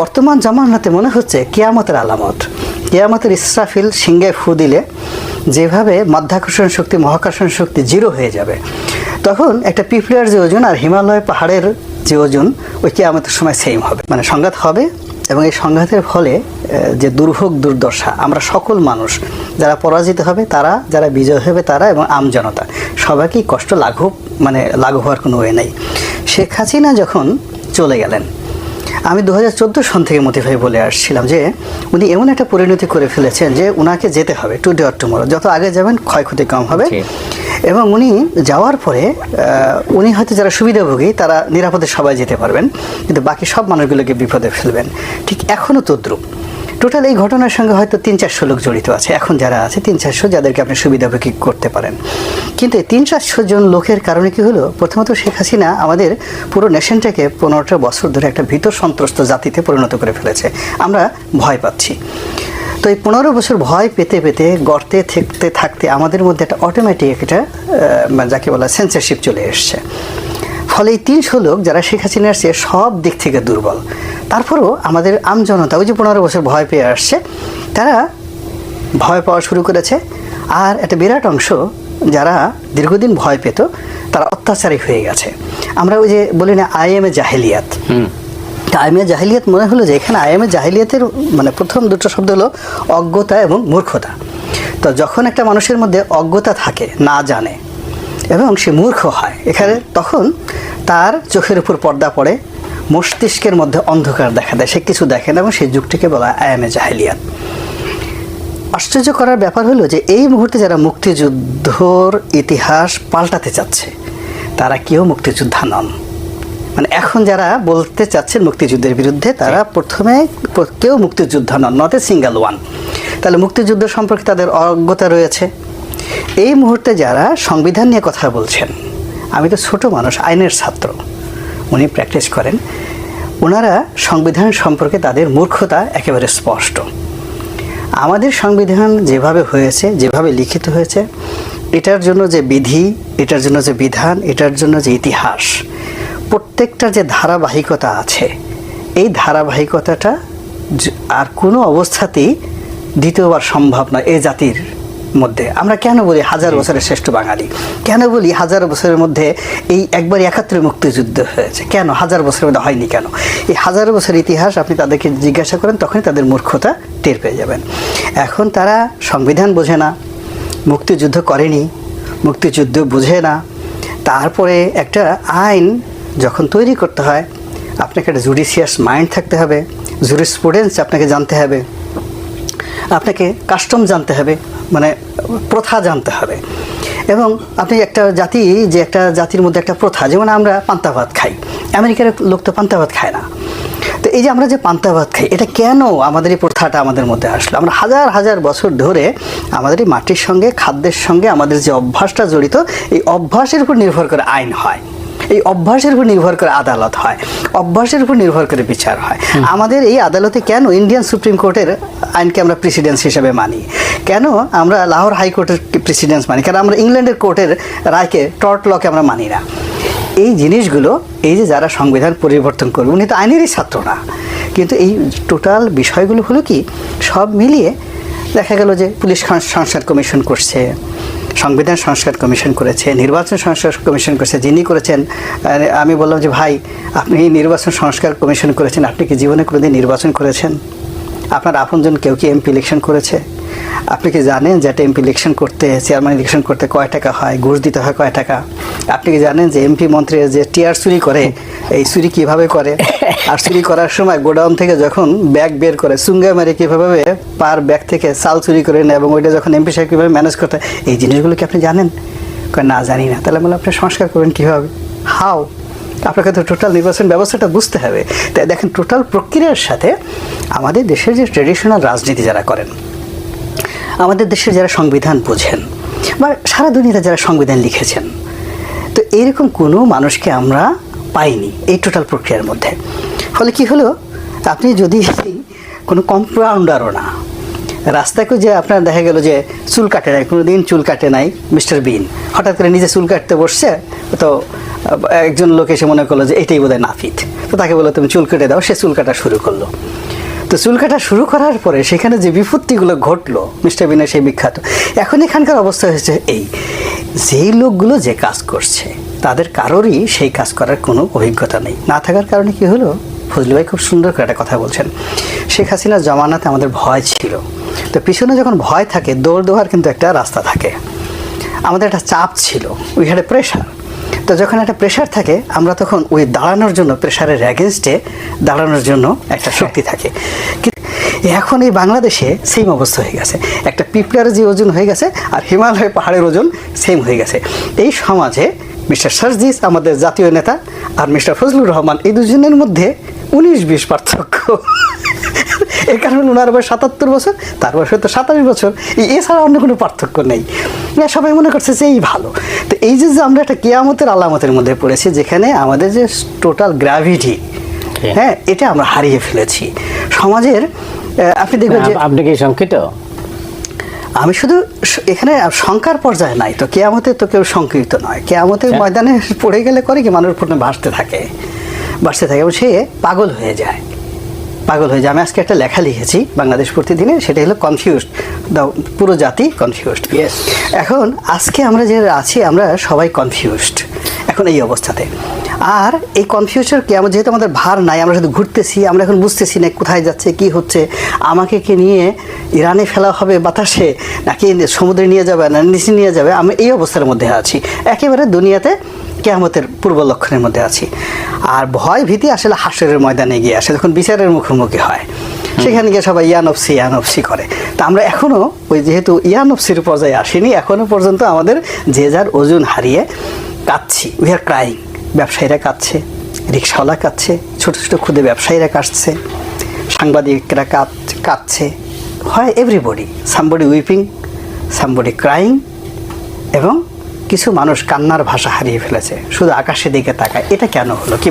বর্তমান জামানাতে মনে হচ্ছে কেয়ামতের আলামত। কেয়ামতের ইসরাফিল সিংহে ফু দিলে যেভাবে মাধ্যাকর্ষণ শক্তি, মহাকর্ষণ শক্তি জিরো হয়ে যাবে। তখন একটা পিঁপড়ার যে ওজন আর হিমালয় পাহাড়ের যে ওজন, ওই কেয়ামতের সময় সেম হবে। মানে সংঘাত হবে এবং এই সংঘাতের ফলে যে দুর্ভোগ, দুর্দশা, আমরা সকল মানুষ, যারা পরাজিত হবে, তারা, যারা বিজয় হবে, তারা এবং আমজনতা সবাইকেই কষ্ট লাঘব মানে লাঘব হওয়ার কোনো ওয়ে নেই। শেখ হাসিনা যখন চলে গেলেন আমি দু হাজার চোদ্দ সন থেকে মতিভাই বলে আসছিলাম যে উনি এমন একটা পরিণতি করে ফেলেছেন যে ওনাকে যেতে হবে টু ডে অর টুমোরো যত আগে যাবেন ক্ষয়ক্ষতি কম হবে। এবং উনি যাওয়ার পরে উনি হয়তো যারা সুবিধাভোগী তারা নিরাপদে সবাই যেতে পারবেন। কিন্তু বাকি সব মানুষগুলোকে বিপদে ফেলবেন। ঠিক এখনও তদ্রুপ। টোটাল এই ঘটনার সঙ্গে হয়তো তিন চারশো লোক জড়িত আছে। এখন যারা আছে, তিন চারশো যাদেরকে আপনি সুবিধাভোগী করতে পারেন। কিন্তু এই তিন চারশো জন লোকের কারণে কি হলো? প্রথমত শেখ হাসিনা আমাদের পুরো নেশনটাকে পনেরোটা বছর ধরে একটা ভীত সন্ত্রস্ত জাতিতে পরিণত করে ফেলেছে। আমরা ভয় পাচ্ছি। তো এই পনেরো বছর ভয় পেতে পেতে, গর্তে থাকতে থাকতে আমাদের মধ্যে একটা অটোমেটিক একটা মানে যাকে বলা সেন্সারশিপ চলে এসছে। ফলে এই তিনশো লোক যারা শেখ হাসিনার চেয়ে সব দিক থেকে দুর্বল। তারপরেও আমাদের আমজনতা ওই যে পনেরো বছর ভয় পেয়ে আসছে তারা ভয় পাওয়া শুরু করেছে। আর একটা বিরাট অংশ যারা দীর্ঘদিন ভয় পেত তারা অত্যাচারী হয়ে গেছে। আমরা ওই যে বলি না আইএমএ জাহেলিয়াত। হুম। আইএমএ জাহিলিয়াত মনে হলো যে এখানে আইএমএ জাহিলিয়াতের মানে প্রথম দুটো শব্দ হলো অজ্ঞতা এবং মূর্খতা। তো যখন একটা মানুষের মধ্যে অজ্ঞতা থাকে না জানে এবং সে মূর্খ হয়। এখানে তখন তার চোখের উপর পর্দা পড়ে মস্তিষ্কের মধ্যে অন্ধকার দেখা দেয়। সে কিছু দেখে না এবং সেই যুগটিকে বলা হয় আইএমএ জাহিলিয়াত। আশ্চর্য করার ব্যাপার হলো যে এই মুহূর্তে যারা মুক্তিযুদ্ধর ইতিহাস পাল্টাতে চাচ্ছে তারা কেউ মুক্তিযোদ্ধা নন। মানে এখন যারা বলতে চাচ্ছেন মুক্তিযুদ্ধের বিরুদ্ধে তারা প্রথমে কেউ মুক্তিযোদ্ধা নন নট এ সিঙ্গেল ওয়ান। তাহলে মুক্তিযুদ্ধ সম্পর্কে তাদের অজ্ঞতা রয়েছে। এই মুহূর্তে যারা সংবিধান নিয়ে কথা বলছেন, আমি তো ছোট মানুষ, আইনের ছাত্র, উনি প্র্যাকটিস করেন ওনারা সংবিধান সম্পর্কে তাদের মূর্খতা একেবারে স্পষ্ট। আমাদের সংবিধান যেভাবে হয়েছে, যেভাবে লিখিত হয়েছে, এটার জন্য যে বিধি, এটার জন্য যে বিধান, এটার জন্য যে ইতিহাস প্রত্যেকটা যে ধারাবাহিকতা আছে, এই ধারাবাহিকতাটা আর কোনো অবস্থাতেই দ্বিতীয়বার সম্ভব নয়, এ জাতির মধ্যে। আমরা কেন বলি হাজার বছরের শ্রেষ্ঠ বাঙালি? কেন বলি হাজার বছরের মধ্যে এই একবার একাত্তরে মুক্তিযুদ্ধ হয়েছে? কেন? হাজার বছরের মধ্যে হয়নি কেন? এই হাজার বছরের ইতিহাস আপনি তাদেরকে জিজ্ঞাসা করেন তখনই তাদের মূর্খতা টের পেয়ে যাবেন। এখন তারা সংবিধান বোঝে না মুক্তিযুদ্ধ করেনি মুক্তিযুদ্ধ বুঝে না। তারপরে একটা আইন যখন তৈরি করতে হয় আপনাকে একটা জুডিশিয়াস মাইন্ড থাকতে হবে জুরিস্প্রুডেন্স আপনাকে জানতে হবে। আপনাকে কাস্টম জানতে হবে মানে প্রথা জানতে হবে। এবং আপনি একটা জাতি, যে একটা জাতির মধ্যে একটা প্রথা, যেমন আমরা পান্তা ভাত খাই। আমেরিকার লোক তো পান্তা ভাত খায় না। তো এই যে আমরা যে পান্তা ভাত খাই, এটা কেন আমাদের এই প্রথাটা আমাদের মধ্যে আসলো? আমরা হাজার হাজার বছর ধরে আমাদের এই মাটির সঙ্গে, খাদ্যের সঙ্গে আমাদের যে অভ্যাসটা জড়িত, এই অভ্যাসের উপর নির্ভর করে আইন হয়। এই অভ্যাসের উপর নির্ভর করে আদালত হয় অভ্যাসের উপর নির্ভর করে বিচার হয়। আমাদের এই আদালতে কেন ইন্ডিয়ান সুপ্রিম কোর্টের আইনকে আমরা প্রেসিডেন্স হিসেবে মানি? কেন আমরা লাহোর হাইকোর্টের প্রেসিডেন্স মানি? কেন আমরা ইংল্যান্ডের কোর্টের রায়কে টর্ট লকে আমরা মানি না? এই জিনিসগুলো এই যে যারা সংবিধান পরিবর্তন করবে উনি তো আইনেরই ছাত্র না। কিন্তু এই টোটাল বিষয়গুলো হলো কি সব মিলিয়ে দেখা গেল যে পুলিশ সংস্কার কমিশন করছে সংবিধান সংস্কার কমিশন করেছে, নির্বাচন সংস্কার কমিশন করেছে, যিনি করেছেন আমি বললাম যে, ভাই, আপনি নির্বাচন সংস্কার কমিশন করেছেন, আপনি কি জীবনে কোনোদিন নির্বাচন করেছেন? আপনার আপনজন কেউ কি এমপি ইলেকশন করেছে? আপনি কি জানেন যে একটা এমপি ইলেকশন করতে, চেয়ারম্যান ইলেকশন করতে কয় টাকা হয়? ঘুষ দিতে হয় কয় টাকা? আপনি কি জানেন যে এমপি মন্ত্রী যে টিয়ার চুরি করে, এই চুরি কীভাবে করে? আর চুরি করার সময় গোডাউন থেকে যখন ব্যাগ বের করে চুঙ্গা মেরে কীভাবে পার ব্যাগ থেকে চাল চুরি করে নেয় এবং ওইটা যখন এমপি সাহেব কীভাবে ম্যানেজ করতে এই জিনিসগুলো কি আপনি জানেন? না, জানি না। তাহলে বলে আপনি সংস্কার করবেন কীভাবে? হাও, আপনাকে তো টোটাল নির্বাচন ব্যবস্থাটা বুঝতে হবে। তাই দেখেন টোটাল প্রক্রিয়ার সাথে আমাদের দেশের যে ট্রেডিশনাল রাজনীতি যারা করেন আমাদের দেশের যারা সংবিধান বোঝেন বা সারা দুনিয়াতে যারা সংবিধান লিখেছেন, তো এরকম কোনো মানুষকে আমরা পাইনি এই টোটাল প্রক্রিয়ার মধ্যে। ফলে কি হলো? আপনি যদি কোনো কম্পাউন্ডারও না, রাস্তায় যে আপনার দেখা গেল যে চুল কাটে নাই কোনো দিন চুল কাটে নাই মিস্টার বিন। হঠাৎ করে নিজে চুল কাটতে বসছে, তো একজন লোক এসে মনে করল যে এটাই বোধহয় নাফিত। তো তাকে বলল, তুমি চুল কেটে দাও। সে চুল কাটা শুরু করল। তো চুল কাটা শুরু করার পরে সেখানে যে বিপত্তিগুলো ঘটলো, মিস্টার বিনয় সেই বিখ্যাত, এখন এখানকার অবস্থা হয়েছে এই। যেই লোকগুলো যে কাজ করছে, তাদের কারোরই সেই কাজ করার কোনো অভিজ্ঞতা নেই। না থাকার কারণে কি হলো? ফজলু ভাই খুব সুন্দর করে একটা কথা বলছেন। শেখ হাসিনার জমানাতে আমাদের ভয় ছিল। তো পিছনে যখন ভয় থাকে দৌড় দেওয়ার কিন্তু একটা রাস্তা থাকে। আমাদের একটা চাপ ছিল। উই হ্যাড এ প্রেশার তো যখন একটা প্রেশার থাকে আমরা তখন ওই দাঁড়ানোর জন্য প্রেশারের অ্যাগেনস্টে দাঁড়ানোর জন্য একটা শক্তি থাকে। এখন এই বাংলাদেশে সেম অবস্থা হয়ে গেছে। একটা পিপলার যে ওজন হয়ে গেছে আর হিমালয় পাহাড়ের ওজন সেম হয়ে গেছে। এই সমাজে মিস্টার সার্জিস আমাদের জাতীয় নেতা আর মিস্টার ফজলুর রহমান এই দুজনের মধ্যে উনিশ বিশ পার্থক্য। এর কারণে ওনার বয়স সাতাত্তর বছর তার বয়স হয়তো সাতাশ বছর। এ- এছাড়া অন্য কোনো পার্থক্য নেই। সবাই মনে করছে যে এই ভালো। এই যে আমরা একটা কেয়ামতের আলামতের মধ্যে পড়েছি যেখানে আমাদের যে টোটাল গ্র্যাভিটি হ্যাঁ এটা আমরা হারিয়ে ফেলেছি। সমাজের আপনি দেখবেন যে আপনি কি শঙ্কিত? আমি শুধু এখানে শঙ্কার পর্যায়ে নাই তো কেয়ামতে তো কেউ শঙ্কিত নয়। কেয়ামতের আচ্ছা। ময়দানে পড়ে গেলে করে কি? মানুষ প্রথমে ভাসতে থাকে। ভাসতে থাকে এবং সে পাগল হয়ে যায়। পাগল হয়ে যায়। আমি আজকে একটা লেখা লিখেছি বাংলাদেশ প্রতিদিনে সেটা হলো কনফিউজড দ্য পুরো জাতি কনফিউজড. এখন আজকে আমরা যে আছি আমরা সবাই কনফিউজড এখন এই অবস্থাতে। আর এই কনফিউশন কি আমরা যেহেতু আমাদের ভার নাই আমরা শুধু ঘুরতেছি আমরা এখন বুঝতেছি না কোথায় যাচ্ছে কি হচ্ছে আমাকে কি নিয়ে ইরানে ফেলা হবে বাতাসে নাকি সমুদ্রে নিয়ে যাবে না নিচে নিয়ে যাবে আমি এই অবস্থার মধ্যে আছি। একেবারে দুনিয়াতে কেয়ামতের পূর্ব লক্ষণের মধ্যে আছি। আর ভয় ভীতি আসলে হাসরের ময়দানে গিয়ে আসে যখন বিচারের মুখোমুখি হয়। সেখানে গিয়ে সবাই ইয়ানফসি ইয়ানফসি করে। তা আমরা এখনও ওই যেহেতু ইয়ানফসির পর্যায়ে আসিনি এখনও পর্যন্ত আমাদের যে যার ওজন হারিয়ে কাঁদছি। উই আর ক্রাইং ব্যবসায়ীরা কাঁদছে রিক্সাওয়ালা কাঁদছে ছোটো ছোটো ক্ষুদে ব্যবসায়ীরা কাঁদছে সাংবাদিকরা কাঁদ কাঁদছে। হয় everybody somebody weeping somebody crying এবং কিছু মানুষ কান্নার ভাষা হারিয়ে ফেলেছে। শুধু আকাশের দিকে তাকায়। এটা কেন হলো? কি